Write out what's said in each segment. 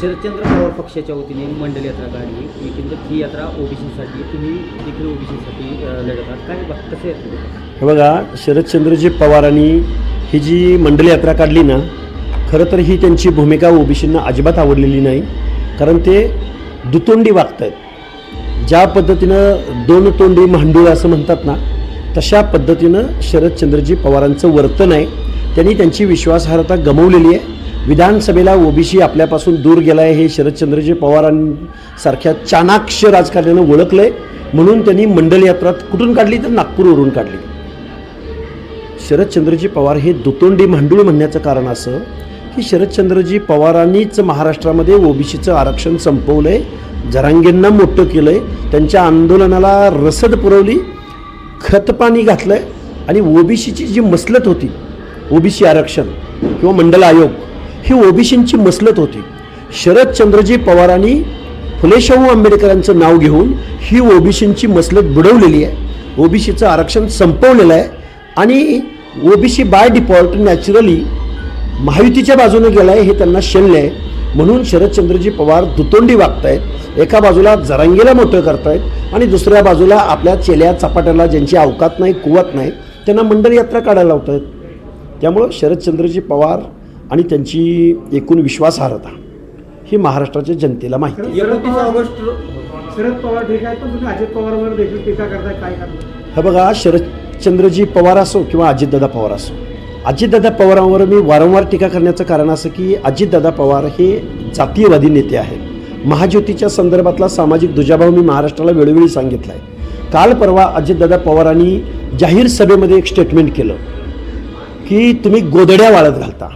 शरदचंद्र पवार पक्षाच्या वतीने मंडल यात्रा काढली. एकंदर ही यात्रा ओबीसीसाठी तुम्ही देखील ओबीसीसाठी लढत आहात. काय बघ कसं हे बघा शरदचंद्रजी पवारांनी ही जी मंडल यात्रा काढली ना खरं तर ही त्यांची भूमिका ओबीसींना अजिबात आवडलेली नाही. कारण ते दुतोंडी वागत आहेत ज्या पद्धतीनं दोन तोंडी मांडूळ असं म्हणतात ना तशा पद्धतीनं शरदचंद्रजी पवारांचं वर्तन आहे. त्यांनी त्यांची विश्वासार्हता गमवलेली आहे. विधानसभेला ओबीसी आपल्यापासून दूर गेला आहे हे शरदचंद्रजी पवारांसारख्या चाणाक्ष राजकारण्यानं ओळखलं आहे म्हणून त्यांनी मंडल यात्रा कुठून काढली तर नागपूरवरून काढली. शरदचंद्रजी पवार हे दुतोंडी मांडूळ म्हणण्याचं कारण असं की शरदचंद्रजी पवारांनीच महाराष्ट्रामध्ये ओबीसीचं आरक्षण संपवलं आहे जरांगेंना मोठं केलं आहे त्यांच्या आंदोलनाला रसद पुरवली. खतपाणी घातलं आहे आणि ओबीसीची जी मसलत होती ओबीसी आरक्षण किंवा मंडल आयोग ही ओबीसींची मसलत होती. शरदचंद्रजी पवारांनी फुले शाहू आंबेडकरांचं नाव घेऊन ही ओबीसींची मसलत बुडवलेली आहे. ओबीसीचं आरक्षण संपवलेलं आहे आणि ओबीसी बाय डिफॉल्ट नॅचरली महायुतीच्या बाजूने गेला आहे हे त्यांना शल्य आहे. म्हणून शरदचंद्रजी पवार दुतोंडी वागतायत एका बाजूला जरांगीला मोठं करतायत आणि दुसऱ्या बाजूला आपल्या चेल्या चपाट्याला ज्यांची अवकात नाही कुवत नाही त्यांना मंडल यात्रा काढायला लावत आहेत त्यामुळं शरदचंद्रजी पवार आणि त्यांची एकूण विश्वासार्हता ही महाराष्ट्राच्या जनतेला माहिती आहे. शरद एकोणतीस पवार- ऑगस्ट शरद पवार ठीक आहे पण तुम्ही अजित पवारवर देखील टीका करताय काय करणार? हे बघा शरदचंद्रजी पवार असो किंवा अजितदादा पवार असो अजितदादा पवारांवर मी वारंवार टीका करण्याचं कारण असं की अजितदादा पवार हे जातीयवादी नेते आहेत. महाज्योतीच्या संदर्भातला सामाजिक दुजाभाव मी महाराष्ट्राला वेळोवेळी सांगितला आहे काल परवा अजितदादा पवारांनी जाहीर सभेमध्ये एक स्टेटमेंट केलं की तुम्ही गोदड्या वाळत घालता.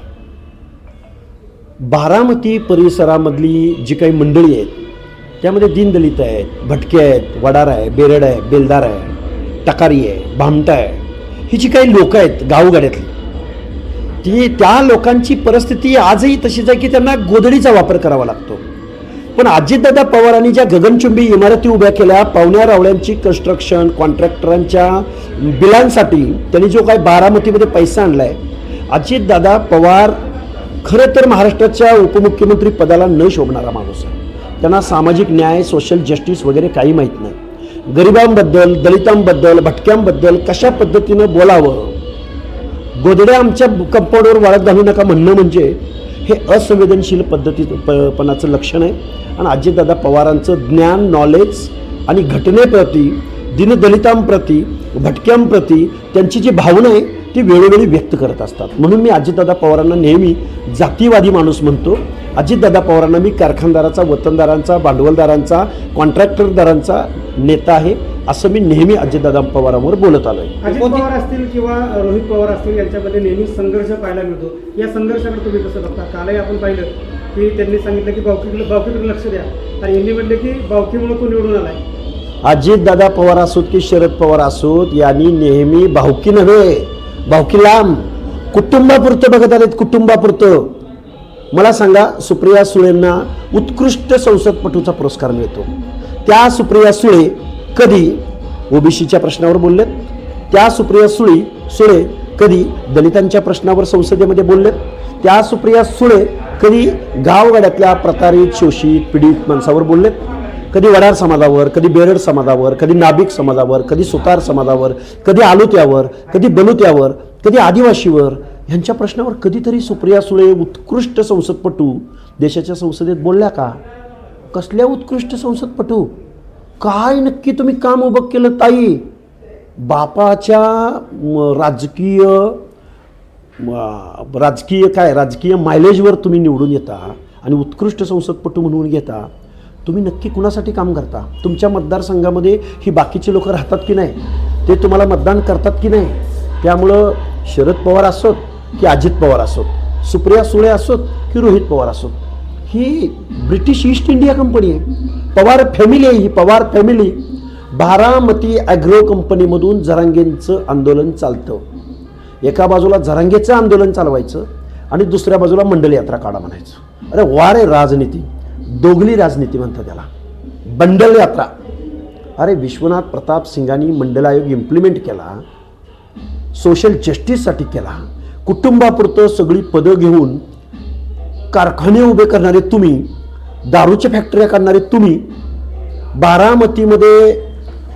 बारामती परिसरामधली जी काही मंडळी आहेत त्यामध्ये दीनदलित आहेत भटके आहेत वडार आहे बेरड आहे बेलदार आहे टकारी आहे भामटा आहे ही जी काही लोकं आहेत गावगाड्यातली ती त्या लोकांची परिस्थिती आजही तशीच आहे की त्यांना गोधडीचा वापर करावा लागतो. पण अजितदादा पवारांनी ज्या गगनचुंबी इमारती उभ्या केल्या पावण्या रावळ्यांची कन्स्ट्रक्शन कॉन्ट्रॅक्टरांच्या बिलांसाठी त्यांनी जो काही बारामतीमध्ये पैसा आणला आहे अजितदादा पवार खरं तर महाराष्ट्राच्या उपमुख्यमंत्री पदाला न शोभणारा माणूस आहे. त्यांना सामाजिक न्याय सोशल जस्टिस वगैरे काही माहीत नाही. गरिबांबद्दल दलितांबद्दल भटक्यांबद्दल कशा पद्धतीनं बोलावं? गोदड्या आमच्या कंपाऊंडवर वाळत घालू नका म्हणणं म्हणजे हे असंवेदनशील पद्धती प पणाचं लक्षण आहे. आणि अजितदादा पवारांचं ज्ञान नॉलेज आणि घटनेप्रती दीनदलितांप्रती भटक्यांप्रती त्यांची जी भावना आहे ती वेळोवेळी व्यक्त करत असतात. म्हणून मी अजितदादा पवारांना नेहमी जातीवादी माणूस म्हणतो. अजितदादा पवारांना मी कारखानदाराचा वतनदारांचा भांडवलदारांचा कॉन्ट्रॅक्टरदारांचा नेता आहे असं मी नेहमी अजितदादा पवारांवर बोलत आलो आहे अजित पवार असतील किंवा रोहित पवार असतील यांच्यामध्ये नेहमी संघर्ष पाहायला मिळतो. या संघर्षाकडे तुम्ही कसं बघता? कालही आपण पाहिलं की त्यांनी सांगितलं की बावकीकडे बावकीकडे लक्ष द्या. आणि यांनी म्हटलं की बावकीमुळे तो निवडून आलाय? अजितदादा पवार असोत की शरद पवार असोत यांनी नेहमी भावकी नव्हे. भावकी लांब कुटुंबापुरतं बघत आलेत कुटुंबापुरतं. मला सांगा सुप्रिया सुळेंना उत्कृष्ट संसदपटूचा पुरस्कार मिळतो. त्या सुप्रिया सुळे कधी ओबीसीच्या प्रश्नावर बोललेत? त्या सुप्रिया सुळी सुळे कधी दलितांच्या प्रश्नावर संसदेमध्ये बोललेत? त्या सुप्रिया सुळे कधी गावगाड्यातल्या प्रतारित शोषित पीडित माणसावर बोललेत? कधी वडार समाजावर कधी बेरड समाजावर कधी नाभिक समाजावर कधी सुतार समाजावर कधी आलुत्यावर कधी बलुत्यावर कधी आदिवासीवर ह्यांच्या प्रश्नावर कधीतरी सुप्रिया सुळे उत्कृष्ट संसदपटू देशाच्या संसदेत बोलल्या का? कसल्या उत्कृष्ट संसदपटू? काय नक्की तुम्ही काम उभं केलं ताई? बापाच्या राजकीय राजकीय काय राजकीय मायलेजवर तुम्ही निवडून येता आणि उत्कृष्ट संसदपटू म्हणून घेता. तुम्ही नक्की कुणासाठी काम करता? तुमच्या मतदारसंघामध्ये ही बाकीची लोक राहतात की नाही? ते तुम्हाला मतदान करतात की नाही? त्यामुळं शरद पवार असोत की अजित पवार असोत? सुप्रिया सुळे असोत की रोहित पवार असोत? ही ब्रिटिश ईस्ट इंडिया कंपनी आहे. पवार फॅमिली आहे ही. पवार फॅमिली बारामती ॲग्रो कंपनीमधून जरांगेंचं आंदोलन चालतं. एका बाजूला जरांगेचं आंदोलन चालवायचं आणि दुसऱ्या बाजूला मंडल यात्रा काढा म्हणायचं. अरे वार राजनीती. दोगली राजनीती म्हणतात त्याला बंडल यात्रा. अरे विश्वनाथ प्रताप सिंगांनी मंडल आयोग इम्प्लिमेंट केला सोशल जस्टिससाठी केला कुटुंबापुरतं सगळी पदं घेऊन कारखाने उभे करणारे तुम्ही दारूच्या फॅक्टऱ्या करणारे तुम्ही बारामतीमध्ये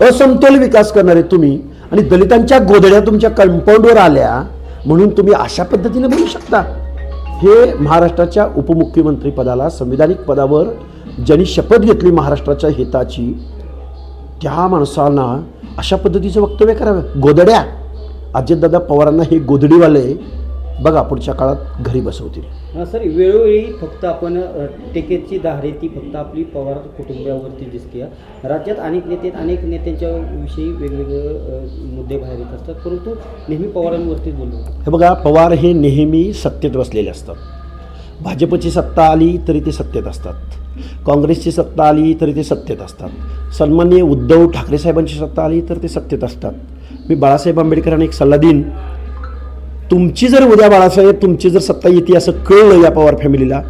असमतोल विकास करणारे तुम्ही आणि दलितांच्या गोधड्या तुमच्या कंपाऊंडवर आल्या म्हणून तुम्ही अशा पद्धतीने बोलू शकता. हे महाराष्ट्राच्या उपमुख्यमंत्रीपदाला संविधानिक पदावर ज्यांनी शपथ घेतली महाराष्ट्राच्या हिताची त्या माणसांना अशा पद्धतीचं वक्तव्य करावं. गोदड्या अजितदादा पवारांना हे गोधडीवाले बघा पुढच्या काळात घरी बसवतील. सर वेळोवेळी फक्त आपण अ, टिकेटची दाहरे ती फक्त आपली पवार कुटुंबियावरती दिसते राज्यात अनेक नेते अनेक नेत्यांच्या विषयी वेगवेगळे अ, मुद्दे बाहेर येत असतात. परंतु नेहमी पवारांवरतीच बोलतो हे बघा पवार हे नेहमी सत्तेत बसलेले असतात. भाजपची सत्ता आली तरी ते सत्तेत असतात. काँग्रेसची सत्ता आली तरी ते सत्तेत असतात. सन्माननीय उद्धव ठाकरे साहेबांची सत्ता आली तर ते सत्तेत असतात. मी बाळासाहेब आंबेडकरांना एक सल्ला देईन. तुमची जर उद्या बाळासाहेब तुमची जर सत्ता येते असं कळलं या पवार फॅमिलीला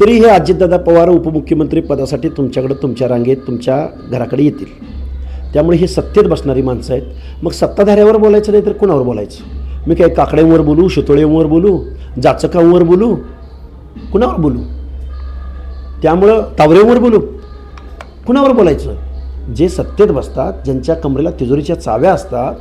तरी हे अजितदादा पवार उपमुख्यमंत्री पदासाठी तुमच्याकडं तुमच्या रांगेत तुमच्या घराकडे येतील. त्यामुळे हे सत्तेत बसणारी माणसं आहेत. मग सत्ताधाऱ्यावर बोलायचं नाही तर कुणावर बोलायचं? मी काय काकड्यांवर बोलू शितोळेवर बोलू जाचकांवर बोलू? कुणावर बोलू? त्यामुळं तावरेवर बोलू? कुणावर बोलायचं? जे सत्तेत बसतात ज्यांच्या कमरेला तिजोरीच्या चाव्या असतात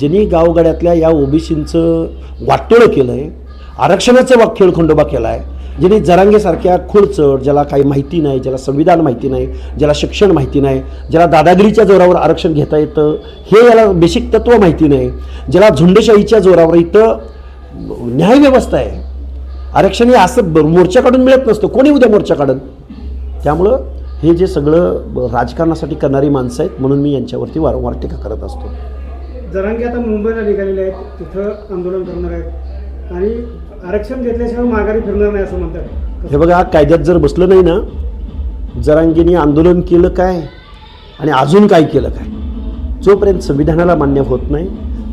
ज्यांनी गावगाड्यातल्या या ओबीसींचं वाटोळं केलं आहे आरक्षणाचं वा खेळखंडोबा केला आहे ज्यांनी जरांगेसारख्या खुडचड ज्याला काही माहिती नाही ज्याला संविधान माहिती नाही ज्याला शिक्षण माहिती नाही ज्याला दादागिरीच्या जोरावर आरक्षण घेता येतं हे याला बेसिक तत्त्व माहिती नाही ज्याला झुंडशाहीच्या जोरावर इथं न्यायव्यवस्था आहे. आरक्षण हे असं मोर्चा काढून मिळत नसतं. कोणी उद्या मोर्चा काढत त्यामुळं हे जे सगळं ब- राजकारणासाठी करणारी माणसं आहेत म्हणून मी यांच्यावरती वारंवार टीका करत असतो. जरांगी आता मुंबईला निघालेले आहेत तिथं आंदोलन करणार आहेत. आणि आरक्षण घेतल्याशिवाय माघारी फिरणार नाही असं म्हणतात. हे बघा कायद्यात जर बसलं नाही ना जरांगीने आंदोलन केलं काय? आणि अजून काय केलं काय? जोपर्यंत संविधानाला मान्य होत नाही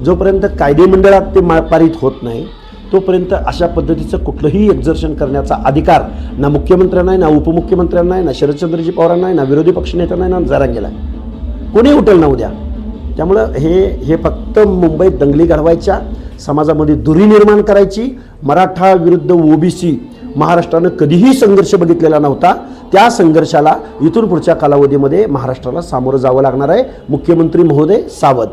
जोपर्यंत कायदेमंडळात ते मा पारित होत नाही तोपर्यंत अशा पद्धतीचं कुठलंही एक्झर्शन करण्याचा अधिकार ना मुख्यमंत्र्यांना आहे ना उपमुख्यमंत्र्यांना आहे ना शरदचंद्रजी पवारांना आहे ना विरोधी पक्षनेत्यांना आहे ना जरांगेला कोणी उठल ना उद्या? त्यामुळं हे हे फक्त मुंबईत दंगली घडवायच्या समाजामध्ये दुरी निर्माण करायची मराठा विरुद्ध ओबीसी महाराष्ट्रानं कधीही संघर्ष बघितलेला नव्हता. त्या संघर्षाला इथून पुढच्या कालावधीमध्ये महाराष्ट्राला सामोरं जावं लागणार आहे. मुख्यमंत्री महोदय सावध.